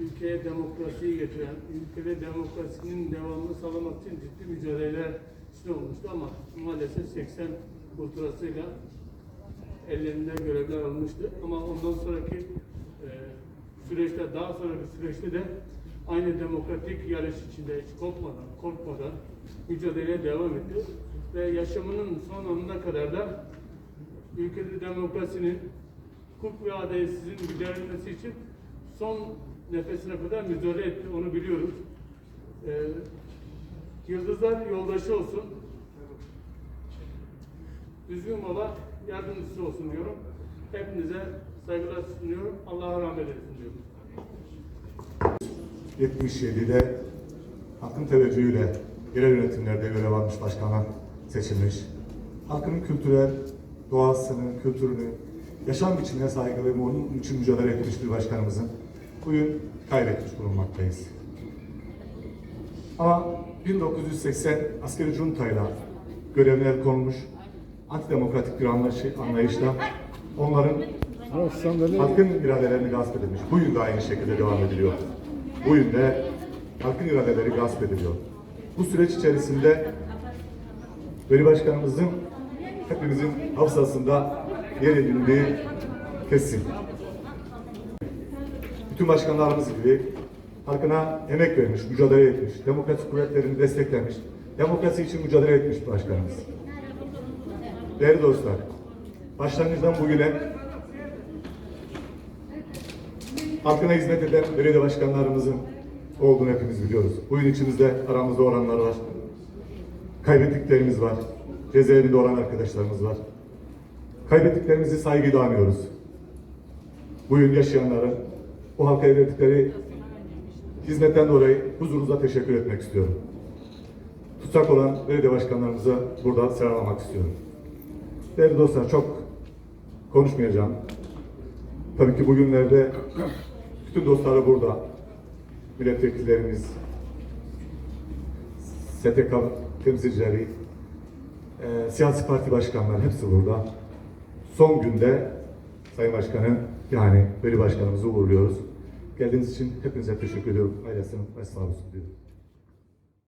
Ülkeye demokrasiyi getiren, ülkede demokrasinin devamını sağlamak için ciddi mücadeleler içinde olmuştu ama maalesef 80 ultrasıyla ellerinde görevler almıştı. Ama ondan sonraki e, süreçte, daha sonraki süreçte de aynı demokratik yarış içinde hiç kopmadan, korkmadan mücadeleye devam etti. Ve yaşamının son anına kadar da ülkede demokrasinin hukuk ve adaletsizliğin giderilmesi için son nefesine kadar mücadele etti. Onu biliyoruz. Ee, yıldızlar yoldaşı olsun. Düzgün baba yardımcısı olsun diyorum. Hepinize saygılar sunuyorum. Allah'a rahmet eylesin diyorum. 77'de halkın teveccühüyle yerel yönetimlerde görev almış başkanlar seçilmiş. Halkın kültürel doğasını, kültürünü, yaşam biçimine saygı ve bunun için mücadele etmiş bir başkanımızın bugün kaybetmiş bulunmaktayız. Ama 1980 askeri juntayla görevine el konulmuş antidemokratik bir anlayışı, anlayışla onların halkın iradelerini gasp edilmiş. Bugün de aynı şekilde devam ediliyor. Bugün de halkın iradeleri gasp ediliyor. Bu süreç içerisinde Veli Başkanımızın hepimizin hafızasında yer edindiği kesin. Bütün başkanlarımız gibi halkına emek vermiş, mücadele etmiş, demokrasi kuvvetlerini desteklemiş, demokrasi için mücadele etmiş başkanımız. Değerli dostlar, başlangıçtan bugüne halkına hizmet eden belediye başkanlarımızın olduğunu hepimiz biliyoruz. Bugün içimizde aramızda olanlar var. Kaybettiklerimiz var. Cezaevinde olan arkadaşlarımız var. Kaybettiklerimizi saygıyla anıyoruz. Bugün yaşayanların bu halka verdikleri hizmetten dolayı huzurunuza teşekkür etmek istiyorum. Tutsak olan belediye başkanlarımıza burada selamlamak istiyorum. Değerli dostlar çok konuşmayacağım. Tabii ki bugünlerde bütün dostları burada. Milletvekillerimiz, STK temsilcileri, e, siyasi parti başkanları hepsi burada. Son günde Sayın Başkanı yani Veli Başkanımızı uğurluyoruz. Geldiğiniz için hepinize teşekkür ediyorum. Ailesinin başsağlığı diliyorum.